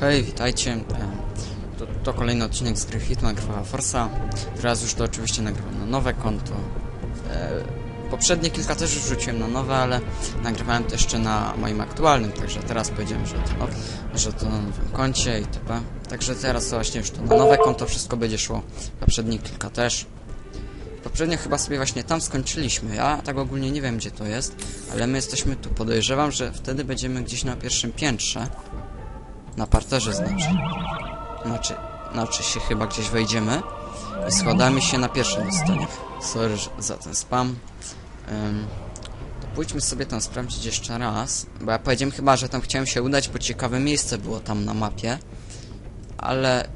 Hej, witajcie. Em, To, to kolejny odcinek z gry Hitman Krwawa Forsa. Teraz już to oczywiście nagrywam na nowe konto. E, poprzednie kilka też wrzuciłem na nowe, ale nagrywałem to jeszcze na moim aktualnym, także teraz powiedziałem, że to, że to na nowym koncie itp. Także teraz to właśnie już to na nowe konto wszystko będzie szło. Poprzednie kilka też. Poprzednio chyba sobie właśnie tam skończyliśmy. Ja tak ogólnie nie wiem gdzie to jest, ale my jesteśmy tu. Podejrzewam, że wtedy będziemy gdzieś na pierwszym piętrze. Na parterze znaczy. Znaczy, znaczy się chyba gdzieś wejdziemy i składamy się na pierwszym stanie. Sorry za ten spam. Ym, to pójdźmy sobie tam sprawdzić jeszcze raz, bo ja powiedziałem chyba, że tam chciałem się udać, bo ciekawe miejsce było tam na mapie, ale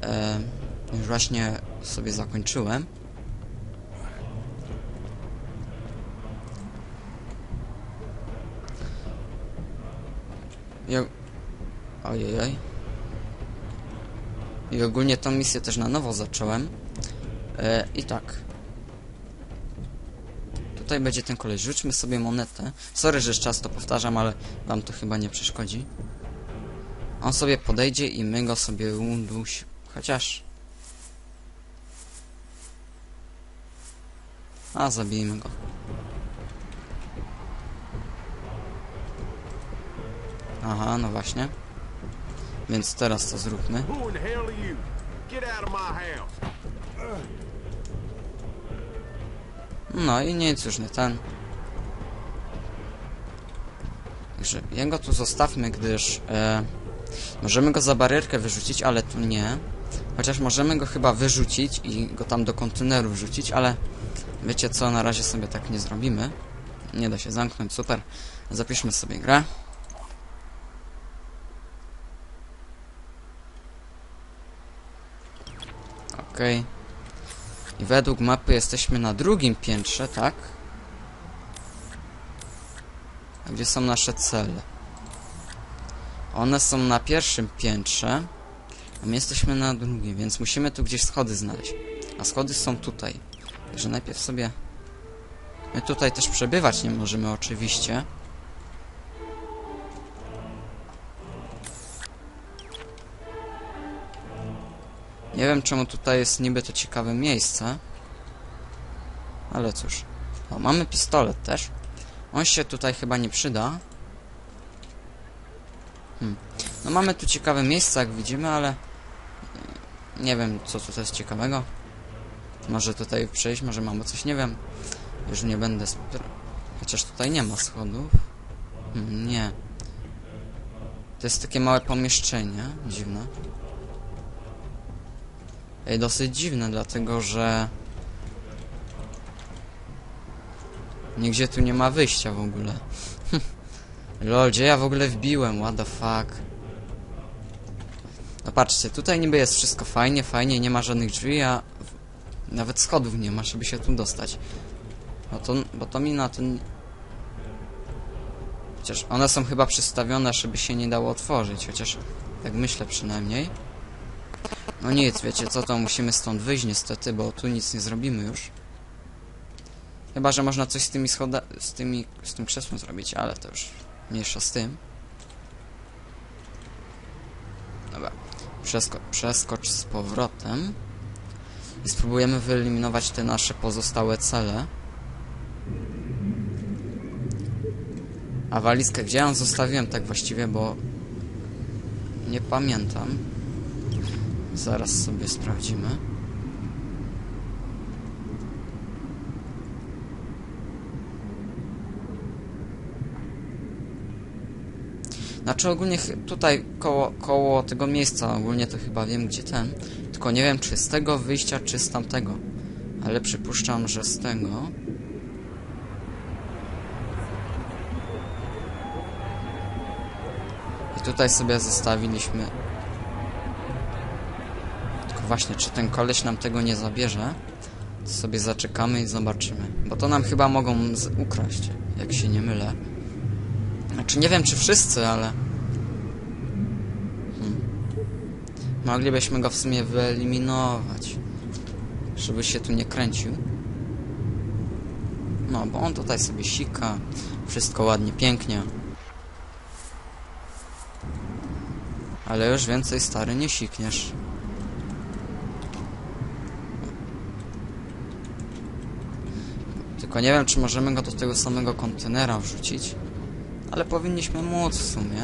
już właśnie sobie zakończyłem. Og- ojej. I ogólnie tą misję też na nowo zacząłem. E, I tak. Tutaj będzie ten koleś. Rzućmy sobie monetę. Sorry, że czas to powtarzam, ale wam to chyba nie przeszkodzi. On sobie podejdzie i my go sobie uduś... Chociaż... A, zabijmy go. Aha, no właśnie. Więc teraz to zróbmy. No i nic już nie ten. Także jego tu zostawmy, gdyż e, możemy go za barierkę wyrzucić, ale tu nie. Chociaż możemy go chyba wyrzucić i go tam do konteneru wrzucić, ale wiecie co, na razie sobie tak nie zrobimy. Nie da się zamknąć, super. Zapiszmy sobie grę. Okej. I według mapy jesteśmy na drugim piętrze, tak? A gdzie są nasze cele? One są na pierwszym piętrze, a my jesteśmy na drugim, więc musimy tu gdzieś schody znaleźć. A schody są tutaj. Także najpierw sobie... My tutaj też przebywać nie możemy oczywiście. Nie wiem czemu tutaj jest niby to ciekawe miejsce. Ale cóż. O, mamy pistolet też. On się tutaj chyba nie przyda. Hmm. No mamy tu ciekawe miejsce, jak widzimy, ale... e, Nie wiem, co tutaj jest ciekawego. Może tutaj przejść, może mamy coś, nie wiem. Już nie będę... Chociaż tutaj nie ma schodów. Hmm, nie. To jest takie małe pomieszczenie. Dziwne. Ej, dosyć dziwne, dlatego że... Nigdzie tu nie ma wyjścia w ogóle. Lol, gdzie ja w ogóle wbiłem? What the fuck? No patrzcie, tutaj niby jest wszystko fajnie, fajnie, nie ma żadnych drzwi, a... Nawet schodów nie ma, żeby się tu dostać. Bo to, bo to mi na ten... Chociaż one są chyba przystawione, żeby się nie dało otworzyć, chociaż... Tak myślę przynajmniej. No nic, wiecie co, to musimy stąd wyjść niestety, bo tu nic nie zrobimy już. Chyba, że można coś z tymi schoda... z tymi... z tym krzesłem zrobić, ale to już mniejsza z tym. Dobra. Przesko przeskocz z powrotem. I spróbujemy wyeliminować te nasze pozostałe cele. A walizkę gdzie ją zostawiłem tak właściwie, bo... Nie pamiętam. Zaraz sobie sprawdzimy. Znaczy ogólnie tutaj koło, koło tego miejsca, ogólnie to chyba wiem gdzie ten. Tylko nie wiem czy z tego wyjścia, czy z tamtego. Ale przypuszczam, że z tego. I tutaj sobie zostawiliśmy właśnie, czy ten koleś nam tego nie zabierze, to sobie zaczekamy i zobaczymy. Bo to nam chyba mogą ukraść, jak się nie mylę. Znaczy, nie wiem, czy wszyscy, ale... Hmm. Moglibyśmy go w sumie wyeliminować. Żeby się tu nie kręcił. No, bo on tutaj sobie sika. Wszystko ładnie, pięknie. Ale już więcej stary nie sikniesz. Tylko nie wiem, czy możemy go do tego samego kontenera wrzucić. Ale powinniśmy móc w sumie.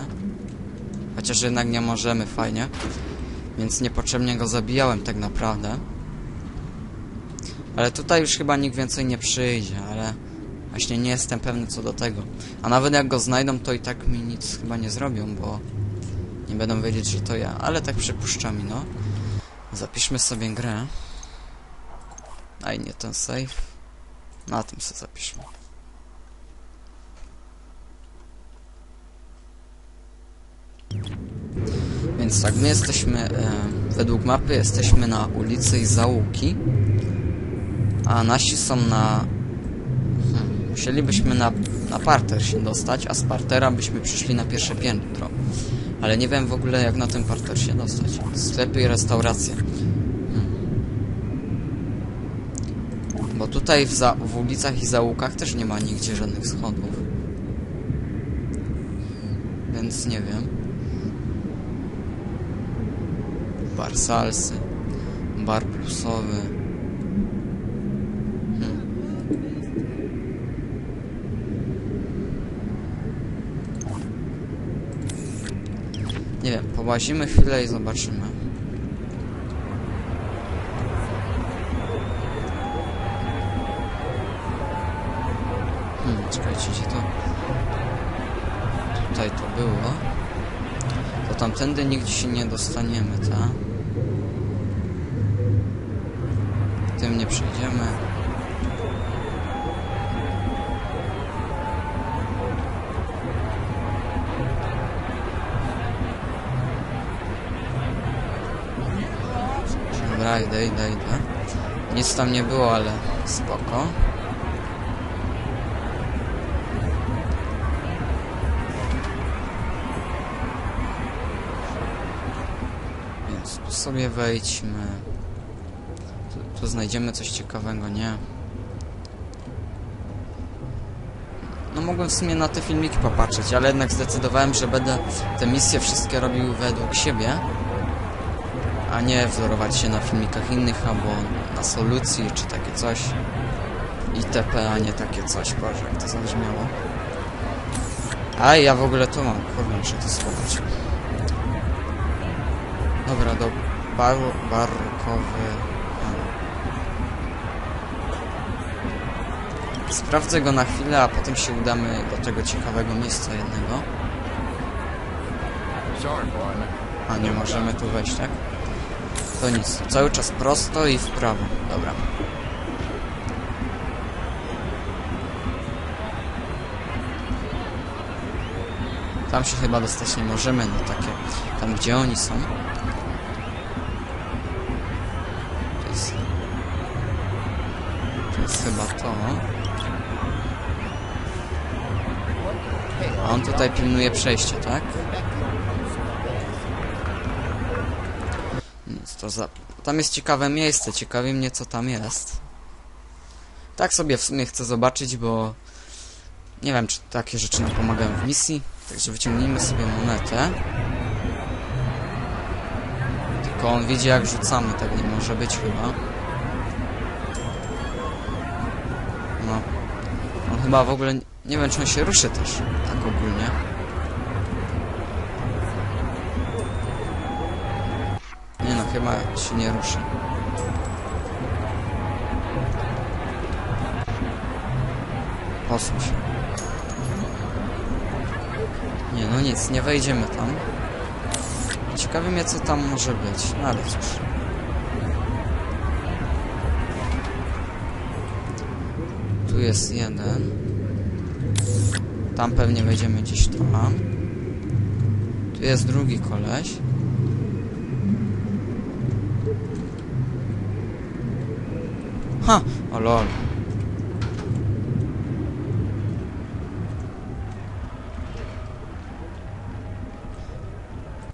Chociaż jednak nie możemy, fajnie. Więc niepotrzebnie go zabijałem tak naprawdę. Ale tutaj już chyba nikt więcej nie przyjdzie, ale... Właśnie nie jestem pewny co do tego. A nawet jak go znajdą, to i tak mi nic chyba nie zrobią, bo... Nie będą wiedzieć, że to ja. Ale tak przypuszczam, no. Zapiszmy sobie grę. A i nie ten save. Na tym sobie zapiszmy. Więc tak, my jesteśmy, e, według mapy jesteśmy na ulicy Załuki, a nasi są na... Hmm, musielibyśmy na, na parter się dostać, a z partera byśmy przyszli na pierwsze piętro. Ale nie wiem w ogóle jak na ten parter się dostać. Sklepy i restauracje. Bo tutaj w, za, w ulicach i zaułkach też nie ma nigdzie żadnych schodów. Więc nie wiem. Bar salsy. Bar plusowy. Hmm. Nie wiem, połazimy chwilę i zobaczymy. Gdzie to... Tutaj to było. To tamtędy nigdzie się nie dostaniemy, ta? Tym nie przejdziemy. Dobra, idę, idę, idę. Nic tam nie było, ale spoko. Sobie wejdźmy. Tu, tu znajdziemy coś ciekawego, nie? No mogłem w sumie na te filmiki popatrzeć, ale jednak zdecydowałem, że będę te misje wszystkie robił według siebie, a nie wzorować się na filmikach innych albo na solucji czy takie coś. ITP, a nie takie coś, Boże, jak to zabrzmiało. A ja w ogóle to mam, kurde, muszę to schować. Dobra, do bar barkowy. Sprawdzę go na chwilę, a potem się udamy do tego ciekawego miejsca jednego. A nie możemy tu wejść, tak? To nic, cały czas prosto i w prawo. Dobra. Tam się chyba dostać nie możemy, no takie, tam gdzie oni są. To jest, to A on tutaj pilnuje przejście, tak? Nic, to za... Tam jest ciekawe miejsce, ciekawi mnie co tam jest. Tak sobie w sumie chcę zobaczyć, bo... Nie wiem, czy takie rzeczy nam pomagają w misji. Także wyciągnijmy sobie monetę. Tylko on widzi jak rzucamy, tak nie może być chyba. Chyba w ogóle... Nie wiem, czy on się ruszy też, tak ogólnie. Nie no, chyba się nie ruszy. Posuń się. Nie no nic, nie wejdziemy tam. Ciekawi mnie co tam może być, no ale cóż. Tu jest jeden. Tam pewnie wejdziemy gdzieś tam. Tu jest drugi koleś. Ha! O lol.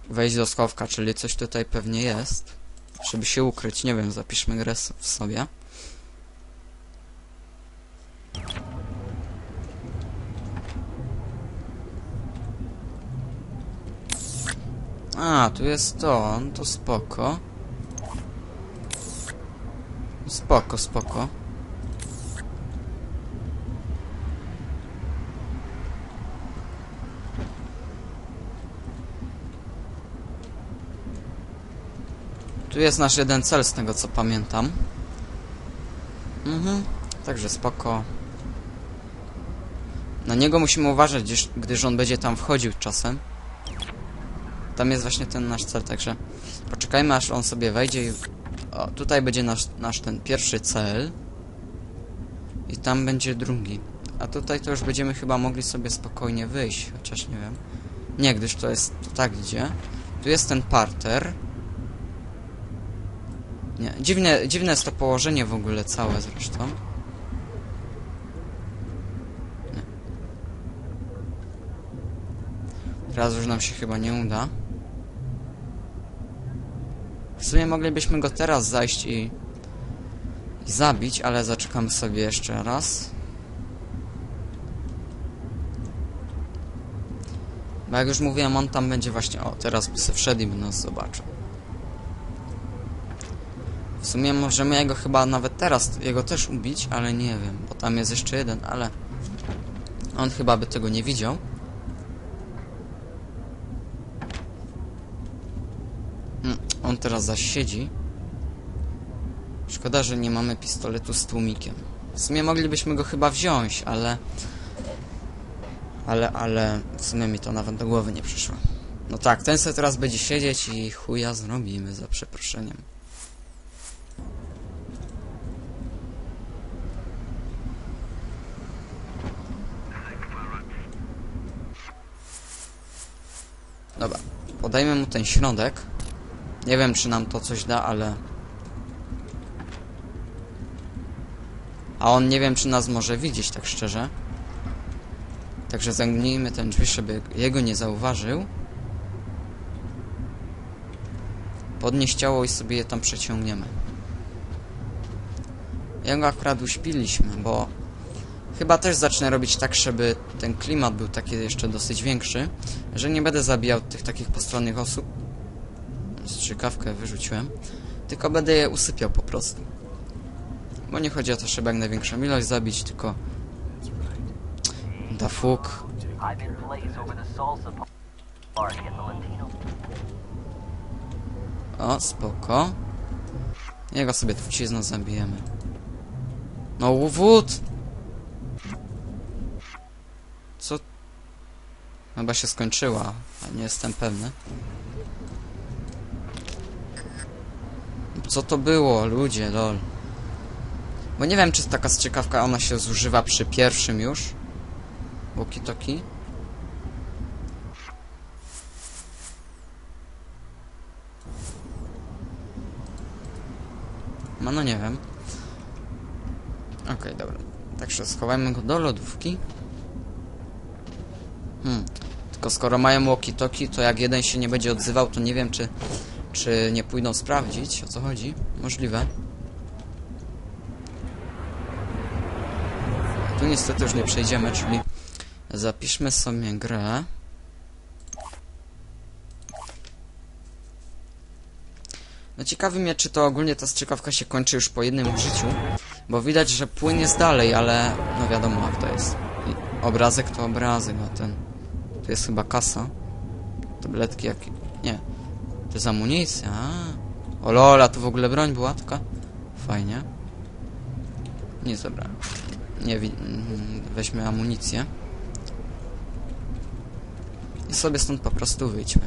Wejść do schowka, czyli coś tutaj pewnie jest. Żeby się ukryć, nie wiem, zapiszmy grę w sobie. A, tu jest to, no to spoko. Spoko, spoko. Tu jest nasz jeden cel, z tego co pamiętam. Mhm, także spoko. Na niego musimy uważać, gdyż on będzie tam wchodził czasem. Tam jest właśnie ten nasz cel, także poczekajmy aż on sobie wejdzie i... O, tutaj będzie nasz, nasz ten pierwszy cel. I tam będzie drugi. A tutaj to już będziemy chyba mogli sobie spokojnie wyjść, chociaż nie wiem. Nie, gdyż to jest... to tak idzie. Tu jest ten parter. Nie, dziwne, dziwne jest to położenie w ogóle całe zresztą. Teraz już nam się chyba nie uda. W sumie moglibyśmy go teraz zajść i, i zabić, ale zaczekamy sobie jeszcze raz. Bo jak już mówiłem, on tam będzie właśnie... O, teraz by se wszedł i by nas zobaczył. W sumie możemy jego chyba nawet teraz, jego też ubić, ale nie wiem, bo tam jest jeszcze jeden, ale... On chyba by tego nie widział. Mm, On teraz zaś siedzi. Szkoda, że nie mamy pistoletu z tłumikiem. W sumie moglibyśmy go chyba wziąć, ale... Ale, ale... W sumie mi to nawet do głowy nie przyszło. No tak, ten sobie teraz będzie siedzieć i chuja zrobimy, za przeproszeniem. Dobra, podajmy mu ten środek. Nie wiem, czy nam to coś da, ale... A on nie wiem, czy nas może widzieć, tak szczerze. Także zamknijmy ten drzwi, żeby jego nie zauważył. Podnieść ciało i sobie je tam przeciągniemy. Jego akurat uśpiliśmy, bo Chyba też zacznę robić tak, żeby ten klimat był taki jeszcze dosyć większy, że nie będę zabijał tych takich postronnych osób. Strzykawkę wyrzuciłem. Tylko będę je usypiał po prostu. Bo nie chodzi o to, żeby jak największą ilość zabić, tylko... Da fuk. O, spoko. Jego sobie trucizną zabijemy. No, wód! Co? Chyba się skończyła, a nie jestem pewny. Co to było, ludzie, lol. Bo nie wiem, czy taka strzykawka, ona się zużywa przy pierwszym już. Walkie-talkie. No, no nie wiem. Okej, dobra. Także schowajmy go do lodówki. Hmm. Tylko skoro mają walkie-talkie, to jak jeden się nie będzie odzywał, to nie wiem, czy, czy nie pójdą sprawdzić, o co chodzi. Możliwe. Tu niestety już nie przejdziemy, czyli zapiszmy sobie grę. No ciekawi mnie, czy to ogólnie ta strzykawka się kończy już po jednym użyciu, bo widać, że płyn jest dalej, ale no wiadomo jak to jest. I obrazek to obrazek, a ten... Tu jest chyba kasa. Tabletki jak... Nie. To jest amunicja. O lola, tu w ogóle broń była taka. Fajnie. Nie zabrałem. Nie mm, Weźmy amunicję. I sobie stąd po prostu wyjdźmy.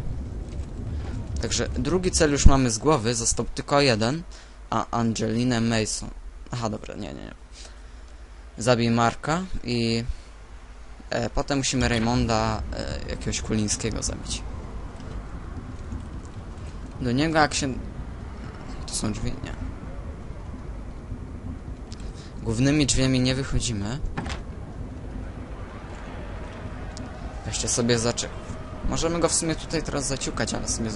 Także drugi cel już mamy z głowy, został tylko jeden, a Angelinę Mason. Aha, dobra, nie, nie, nie. Zabij Marka i e, potem musimy Raymonda e, jakiegoś Kulińskiego zabić. Do niego jak się... To są drzwi? Nie. Głównymi drzwiami nie wychodzimy. Jeszcze sobie zaczek... Możemy go w sumie tutaj teraz zaciukać, ale sobie...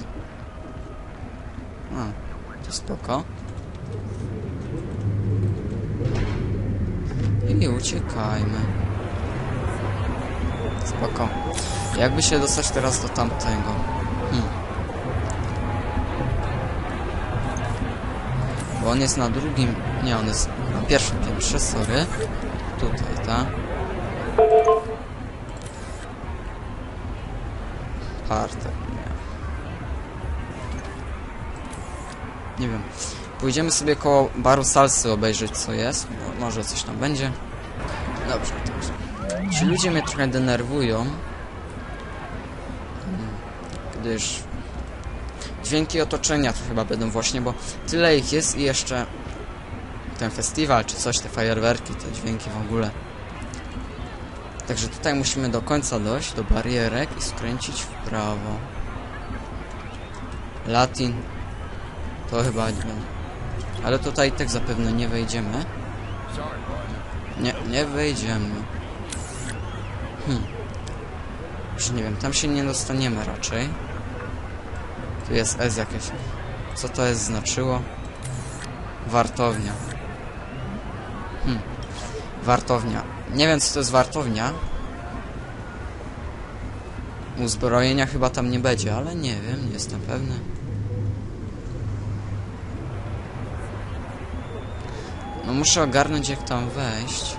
A, to spoko. I uciekajmy. Spoko. Jakby się dostać teraz do tamtego? Bo on jest na drugim... Nie, on jest na pierwszym piętrze, sorry. Tutaj, ta. Parter, nie. Nie wiem. Pójdziemy sobie koło baru salsy obejrzeć co jest. Mo- może coś tam będzie. Dobrze, dobrze. Ci ludzie mnie trochę denerwują. Hmm, Gdyż dźwięki otoczenia to chyba będą właśnie, bo tyle ich jest i jeszcze ten festiwal czy coś, te fajerwerki, te dźwięki w ogóle. Także tutaj musimy do końca dojść, do barierek i skręcić w prawo. Latin. To chyba nie będzie. Ale tutaj tak zapewne nie wejdziemy. Nie, nie wejdziemy. Hmm. Już nie wiem, tam się nie dostaniemy raczej. Tu jest S jakieś. Co to S znaczyło? Wartownia. Hmm. Wartownia. Nie wiem co to jest wartownia. Uzbrojenia chyba tam nie będzie, ale nie wiem, nie jestem pewny. No muszę ogarnąć jak tam wejść.